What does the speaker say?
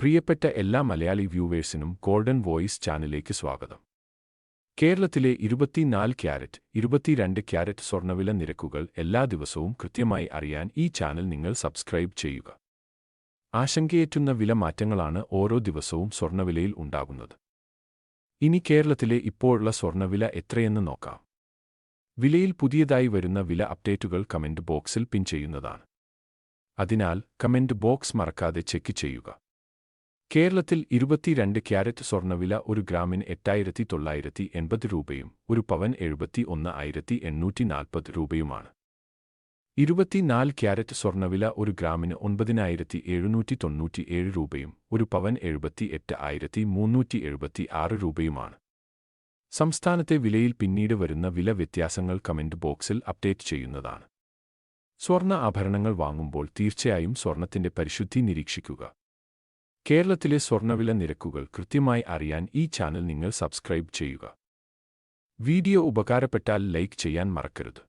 പ്രിയപ്പെട്ട എല്ലാ Malayali വ്യൂവേഴ്സിനും golden voice ചാനലിലേക്ക് സ്വാഗതം. കേരളത്തിലെ ഇരുപത്തിനാല് ക്യാരറ്റ് ഇരുപത്തിരണ്ട് ക്യാരറ്റ് സ്വർണവില നിരക്കുകൾ എല്ലാ ദിവസവും കൃത്യമായി അറിയാൻ ഈ ചാനൽ നിങ്ങൾ സബ്സ്ക്രൈബ് ചെയ്യുക. ആശങ്കയേറ്റുന്ന വില മാറ്റങ്ങളാണ് ഓരോ ദിവസവും സ്വർണവിലയിൽ ഉണ്ടാകുന്നത്. ഇനി കേരളത്തിലെ ഇപ്പോഴുള്ള സ്വർണവില എത്രയെന്ന് നോക്കാം. വിലയിൽ പുതിയതായി വരുന്ന വില അപ്ഡേറ്റുകൾ കമന്റ് ബോക്സിൽ പിൻ ചെയ്യുന്നതാണ്. അതിനാൽ കമന്റ് ബോക്സ് മറക്കാതെ ചെക്ക് ചെയ്യുക. കേരളത്തിൽ ഇരുപത്തിരണ്ട് ക്യാരറ്റ് സ്വർണവില ഒരു ഗ്രാമിന് എട്ടായിരത്തി തൊള്ളായിരത്തി എൺപത് രൂപയും ഒരു പവൻ എഴുപത്തി ഒന്ന് ആയിരത്തി എണ്ണൂറ്റി നാൽപ്പത് രൂപയുമാണ്. ഇരുപത്തിനാല് ക്യാരറ്റ് സ്വർണവില ഒരു ഗ്രാമിന് ഒൻപതിനായിരത്തി എഴുന്നൂറ്റി തൊണ്ണൂറ്റി ഏഴ് രൂപയും ഒരു പവൻ എഴുപത്തി എട്ട് ആയിരത്തി മുന്നൂറ്റി എഴുപത്തി ആറ് രൂപയുമാണ്. സംസ്ഥാനത്തെ വിലയിൽ പിന്നീട് വരുന്ന വില വ്യത്യാസങ്ങൾ കമന്റ് ബോക്സിൽ അപ്ഡേറ്റ് ചെയ്യുന്നതാണ്. സ്വർണ ആഭരണങ്ങൾ വാങ്ങുമ്പോൾ തീർച്ചയായും സ്വർണത്തിന്റെ പരിശുദ്ധി നിരീക്ഷിക്കുക. കേരളത്തിലെ സ്വർണവില നിരക്കുകൾ കൃത്യമായി അറിയാൻ ഈ ചാനൽ നിങ്ങൾ സബ്സ്ക്രൈബ് ചെയ്യുക. വീഡിയോ ഉപകാരപ്പെട്ടാൽ ലൈക്ക് ചെയ്യാൻ മറക്കരുത്.